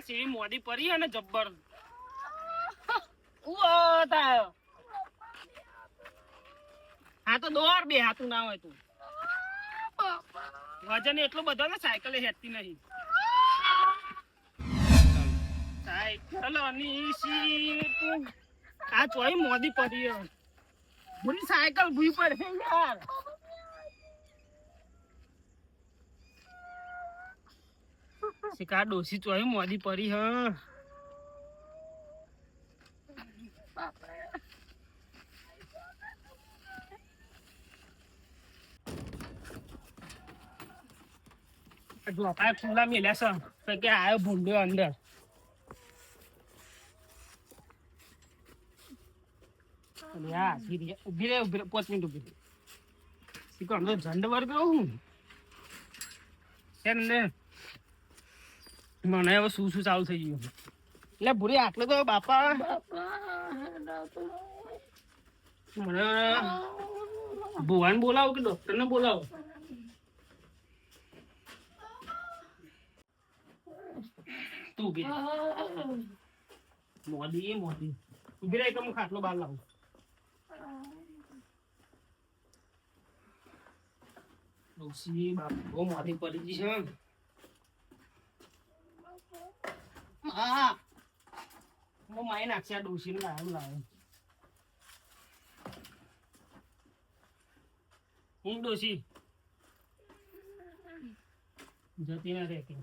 ભેંસ એવી મોદી પરી અને જબ્બર. હા, તો દોર બે, હાથું ના હોય તું. વજન એટલો બધો ને સાયકલ હેતી નહીં. સાયકલની સીટ આ ચોઈ મોદી પડી ભૂરી સાયકલ ભૂઈ પડે યાર. શિકાર ડોસી ચોય મોદી પડી, હ. જોકા ખુલ્લા મેલ્યા છે, તો કે આવ્યો ભૂંડ્યો અંદર. ઊભી રે ઊભી રે પાંચ મિનિટ ઊભી રે શીખો અંદર ઝંડ વર્ગ હું? છે ને? મને હવે શું શું ચાલુ થઈ ગયું. એટલે ભૂરી આટલે તો બાપા. મને ભુવાન બોલાવો કે ડોક્ટર ને બોલાવો? તું કે મોદી મોદી. ઊભી રહી તો હું ખાટલો બહાર લાવું. ડોસી બાપ બહુ મોદી પડી ગઈ છે. હા હું માઈ નાખશે આ ડોશી ને લાવું લાવું હું ડોશી જતી ના રે કે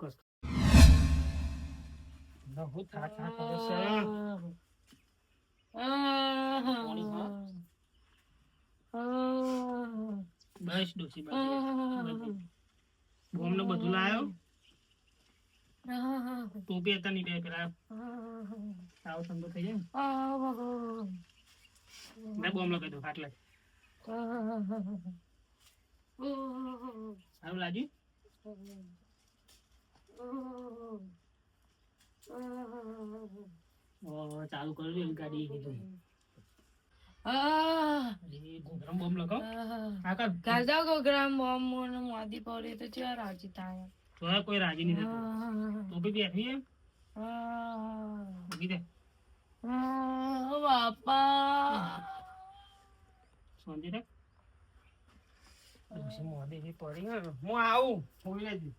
કસ બહુ થા થા કરે છે બસ ડોશી બસ. બોમને બધું લાયો? ટોપી હતા નહીં બે પેલા. સાવ ઠંડો થઈ જાય ને. મેં બોમ લગાવી દો ખાટલે સારું લાગ્યું? ચાલુ કર્યું એમ ગાડી કીધું. એ ઘૂંઘરામ બોમ લગાવ. આ કર. ગાજા ગોગરામ બોમ મોને મોદી પડે તો ચા રાજી થાય. તો કોઈ રાજી નહીં થતું ટોપી બેઠી એમ. ઊભી દે બાપા. શાંતિ રાખ. મોદી પડી હું આવું. લેજે.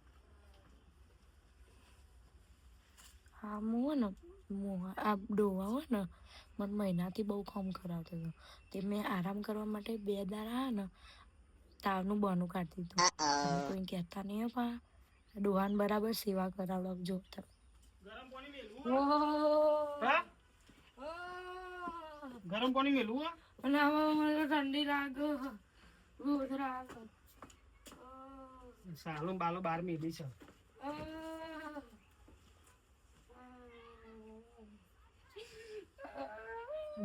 હા મુ ને મુ આ ડોવા હોય ને મને મહિનાથી બહુ કામ કરાવતો હતો તે મેં આરામ કરવા માટે બે દાડા હા ને તાવનું બહાનું કાઢી દીધું કોઈ કહેતા નહીં પણ ડોહાન બરાબર સેવા કરાવડાવજો તમે ગરમ પાણી મેલું ગરમ પાણી મેલું અને આમાં મને ઠંડી લાગે રોજ લાગે સાલો બાલો બાર મેલી છે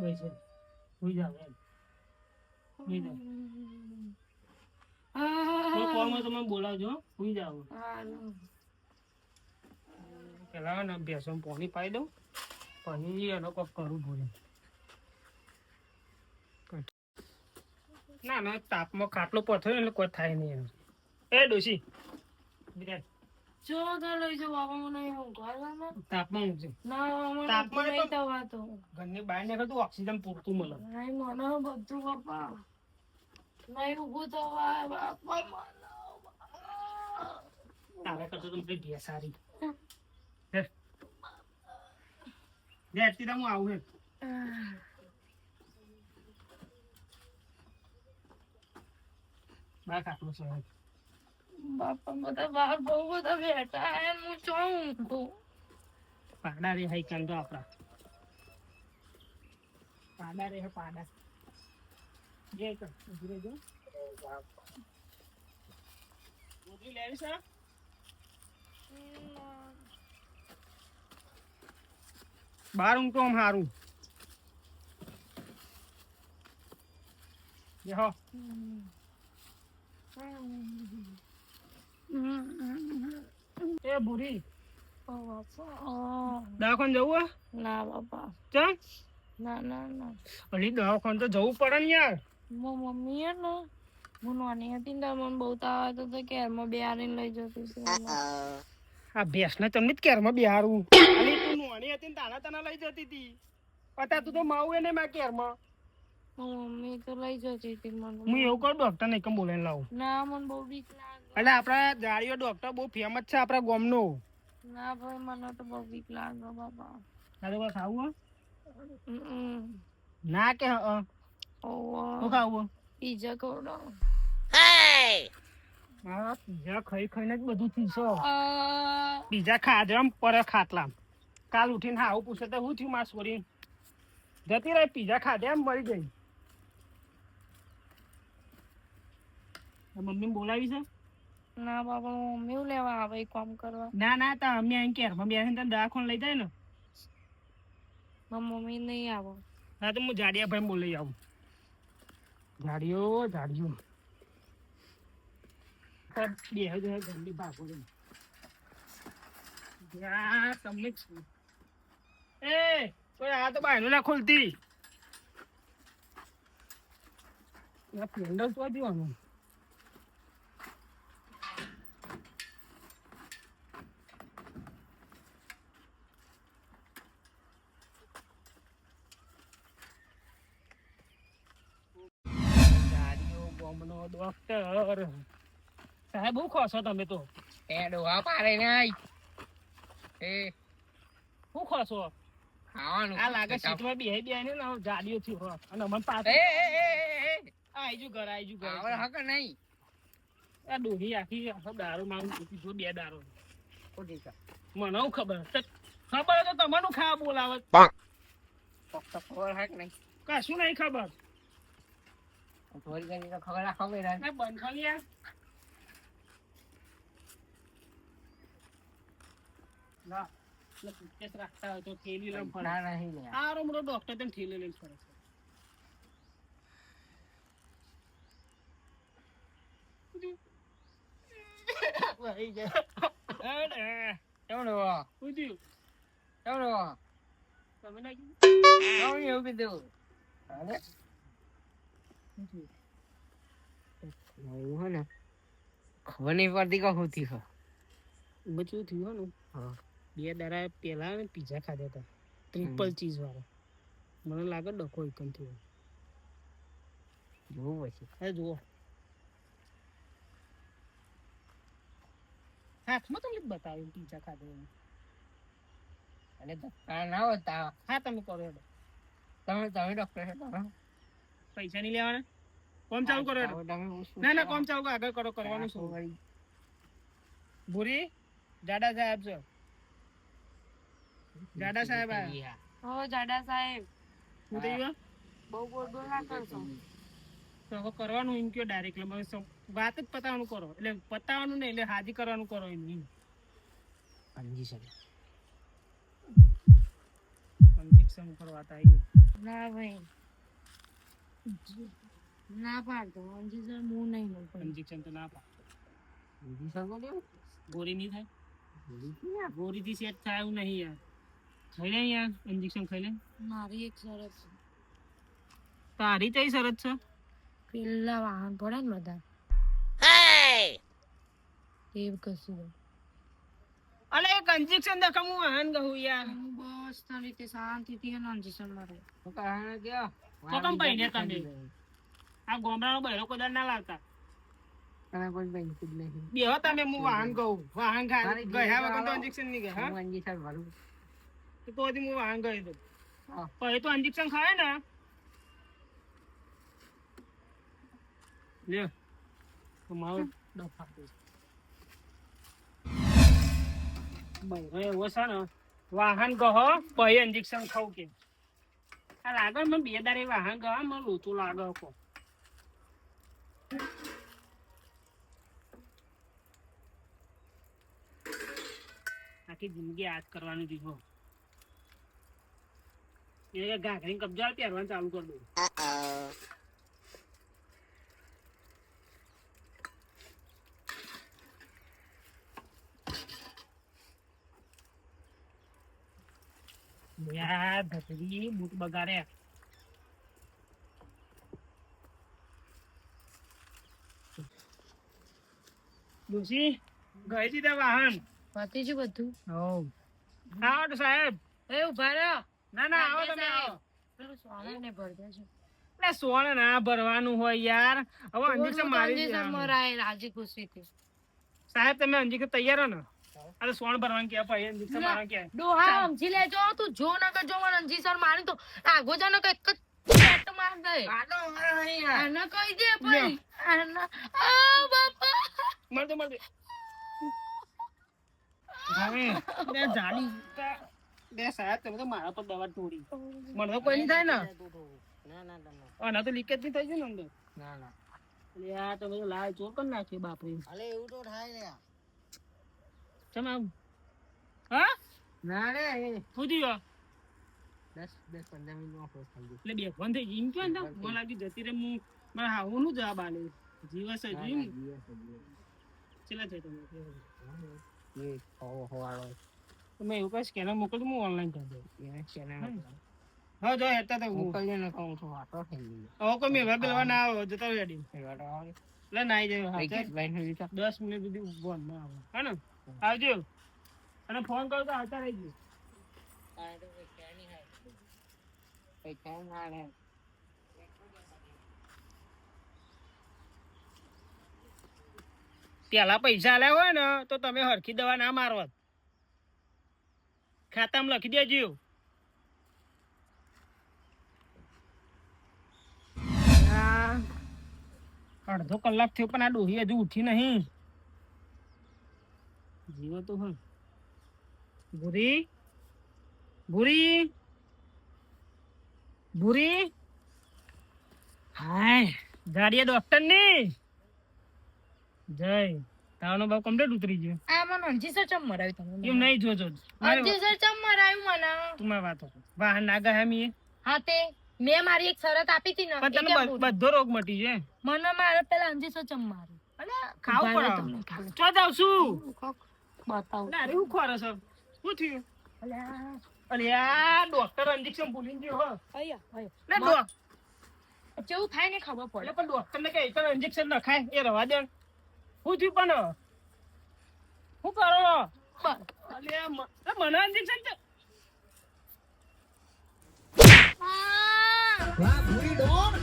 બસ સુઈ જાવ એમ. હોઈ જાવ કોઈ કોમ હોય તો મને બોલાવજો. હોઈ જાવ પેલા ને ભેસો પાણી પાઈ દઉં. પછી એનો કોક કરું ભૂલે ના ના તાપમાં ખાટલો પથ્થર એટલે કોઈ થાય નહીં એમ. એ ડોશી. બીજા જો તો લઈ જાઓ બાબા મને ઊંઘવા ના તાપમાન નહીં થવાતો. ઘરની બહાર નીકળ તો ઓક્સિજન પૂરતું મળે. નહીં મને બધું બાપા નહીં ઊભું થવા બાપા મને તારા કરતા તો મારી ભેંસ સારી. લે, હું આવું હે. બા ખાટલો છે બાપા બધા બહાર બહુ બધા બેઠા હે ને હું ચો ઊંઘું પાડા રે હાઈ કાન તો આપણા પાડા રે હે પાડા જે કર ઊભી રહેજો ગોદડી લેવી છે બાર ઊંઘતો આમ હારું જે હો એ બુરી દવાખાન જવું હે? ના બાપા. ચમ ના ના ના. અલી દવાખાન તો જવું પડે ને યાર. મો મમ્મી હે ને હું નાની હતી ને મને બહુ તાવ આવતો તો કેરમાં બે આરીને લઈ જતી હતી. આ ભેંસને તમને જ કેરમાં બિહારું. અલી તું નોની હતી ને તાના તાના લઈ જતી હતી. અત્યારે તું તો માવું એને મારા કેરમાં. મમ્મી તો લઈ જતી હતી હું મને એવું કરું ડોક્ટર ને કેમ બોલાવીને લાવું. ના મને બહુ બીક લાગે. એટલે આપણા જાળીઓ ડોક્ટર બહુ ફેમસ છે આપણા ગામનો. ના ભાઈ મને તો બહુ બીક લાગે બાપા. તારે બસ ખાવું હમ. ના કે હં, ઓ ખાવું પીઝા ખવડો હા પીઝા ખાઈ ખાઈને જ બધું થીશો. આ, પીઝા ખાધે આમ પર ખાટલા કાલ ઉઠીને હા આવું પૂછે તો શું થયું માર છોરી જતી રહી પીઝા ખાધે એમ મરી ગઈ. મમ્મી બોલાવી છે? ના મમ્મી હું લેવા આવે કામ કરવા. ના ના તો અમે અહીં કેરમાં બેસીને તને દવાખાને લઈ જાય ને. મમ્મી નહીં આવો. હા તો હું જાડિયા ભાઈ બોલાવી આવું. જાડિયો જાડિયો. બે હજાર ગંદી ભાગો તમને એ આ તો બાયનું ના ખોલતી. પેન્ડલ તો દેવાનું ગાડીઓ ડોક્ટર સાહેબ હું ખોસો તમે તો? એ ડોહા પાડે નહીં એ. શું ખોસો છો ખાવાનું. આ લાગે સીટમાં બેહી બેહી ને જાડીઓ થી હો અને અમને એ પાછળ એ એ એ. આઈજુ ઘર આઈજુ ઘર. આવડે હક નહીં. આ ડોહી આખી આખો દારૂ મારું પીતી જો બે દારૂ. ખોટી છે. મને હું ખબર તો ખબર તો તમારું ખા બોલાવે ફક્ત ખબર હક નહીં. કશું નહીં ખબર. થોડી ઘણી તો ખબર ખબર હે. આ બંધ કરી યાર ના એટલે રાખતા હોય તો થેલી લઈને ફરે નહીં આ રોમડો ડોક્ટર તેમ થેલી લઈને ફરે છે વહી ગયા. અરે, કેમ ડોહા શું થયું? કેમ ડોહા તમે ના એવું કીધું અરે? એવું હે ને ખબર નહીં પડતી કે શું થયું બચું થયું ને? હા. બે દાડા પહેલા ને પીઝા ખાધા હતા. ટ્રિપલ ચીઝ વાળા. મને લાગે ડખો એકમ થયો. જોવું પછી. હા જુઓ. હાથમાં તમને બતાવ્યું પીઝા ખાધો અને ધક્કા ના હોતા હા તમે કરો. તમે તમે ડોક્ટર છો તમે? પૈસા નહીં લેવાના? કોમ ચાલુ કરો ના ના કોમ ચાલુ કરો આગળ કરો કરવાનું શું? ભૂરી જાડા સાહેબ છો. જાડા સાહેબ આયા. હો. જાડા સાહેબ. હું તો યો બહુ બોલ બોલ ના કરશો તો હવે કરવાનું એમ કયો ડાયરેક્ટ વાત જ પતાવવાનું કરો. એટલે પતાવવાનું નહીં એટલે હાજી કરવાનું કરો એમ. સમજી શકે. ઇન્જેક્શન કરવા તા આવી. ના ભાઈ. ના પાડતો. અંજી હું નહીં લઉં ઇન્જેક્શન તો ના પાડ સમજી શકો છો? ગોળી નહીં થાય? સેટ થાય એવું નહીં યાર. ખાઈ લે યાર ઇન્જેક્શન ખાઈ લે. મારી એક શરત છે. તારી કઈ શરત છે? પેલા વાહન પડે ને બધા. એવું કશું. અલે એક ઇન્જેક્શન દેખા હું વાહન કહું યાર. હું રીતે શાંતિથી અને અંજી મારે શું કરવાનું કયો? તો કેમ પૈને તમે? આ ગોમડાનો બહેરો કોદર ના લાવતા. તમે કોઈ બેનિફિટ નહીં. બેહો તમે હું વાહન કહું વાહન ખા ગયા વગર તો ઇન્જેક્શન નહીં ગયા હું? અંજી ભરું તો તો હું વાહન કહી દઉં. હા. પછી તો ઇન્જેક્શન ખાય ને. લે તો મારો ડફા બહેરો એવો છે ને. વાહન કહો પછી ઇન્જેક્શન ખાવ કે. આ લાગે મને બે દારે વાહન કહો મને લોચું લાગે કો. આખી જિંદગી યાદ કરવાનું દીધો. એ ગાઘરી કબજા પહેરવાનું ચાલુ કરી દઉં યાર ધતરી બૂટ બગાડે ડોશી ગઈ હતી ત્યાં વાહન? પતી ગયું બધું? હવ આવો તો સાહેબ. એ ઊભા રહ્યો ના ના આવો તમે આવો. પેલું સોનાને ભરી દેજો એટલે સોને ના ભરવાનું હોય યાર. હવે અંજીક મારી રાજી ખુશીથી. સાહેબ તમે અંજીક તૈયાર હો ને? અરે સોન ભરવાનું કે પછી અંજીક મારવાનું કે. ડોહા સમજી લેજો તું જો ન કે જો મને અંજીસર મારી તો આગો જાનો કે એક જ માર દે. આનો મારો આને કહી દે ભાઈ. આના આ બાપા. મળતો દે હવે બે જાડી બે સાહેબ તમે તો મારા પર દવા તોડી. મને તો કોઈ નહીં થાય ને. ના ના ના ના. તો લીકેજ નહીં થઈ છે ને અંદર. ના ના. લે આ તમે લાલ ચોર કરી નાખી બાપરે. અલે એવું તો થાય ને ચમ આવું. હા? ના રે એ શું થયું દસ દસ પંદર મિનિટમાં ફોન થઈ ગયું એટલે બે ફોન થઈ ગઈ એમ કે ને મને લાગ્યું જતી રે હું મારા હા નું જવાબ આલે. જીવસ જ એમ. ચેલા છે તમે. એ હો હોવાળો. તમે એવું કઈ સ્કેનર મોકલજો હું ઓનલાઈન કરી દઉં. એને ચેનલ હા જો હેતા તો હું. મોકલજો ને કહું છું વાતો થઈ ગઈ. હવે કોઈ મેં બેલવા ના આવો જતા રેડી એ વાતો આવે. એટલે નાઈ જાય હા તો. દસ મિનિટ સુધી ઊભો ના આવો હા ને? આવજો. અને ફોન કરો તો આવતા રહેજો. પેલા પૈસા આલ્યા હોય ને, તો તમે હરખી દવા ના મારવા ખાતામાં લખી દેજો. અડધો કલાક થયો પણ આ ડોહી હજુ ઉઠી નહીં. જીવો તો હું ભૂરી? ભૂરી? ભૂરી? હાય ગાડીએ ડોક્ટરની જય તાવનો બાપ કમ્પ્લીટ ઉતરી ગયો. આ મને અંજીસર ચમ મરાયું તમને એમ નહીં જોજો. અંજી સર ચમ મરાયું મને? તું વાત સાંભળ. વાહન ના ગયા હા તે મેં મારી એક શરત આપી હતી ને પણ તને? બધો રોગ મટી જાય. મને મારે પેલા અંજીસર ચમ માર્યું. ખાવું ખાવ પડે તમને ચો જાવ છું. બતાવું અરે હું ખોરે છો શું થયું અલ્યા, ડોક્ટર ઇન્જેક્શન ભૂલી ગયો હો અહીંયા, અહીંયા. લે ડોક જેવું થાય ને ખબર પડે પણ ડોક્ટર ને કઈ તને ઇન્જેક્શન નખાય એ રવા દે શું થયું પણ શું કરો બસ. અલે મને ઇન્જેક્શન આ! ભૂરી ડોન.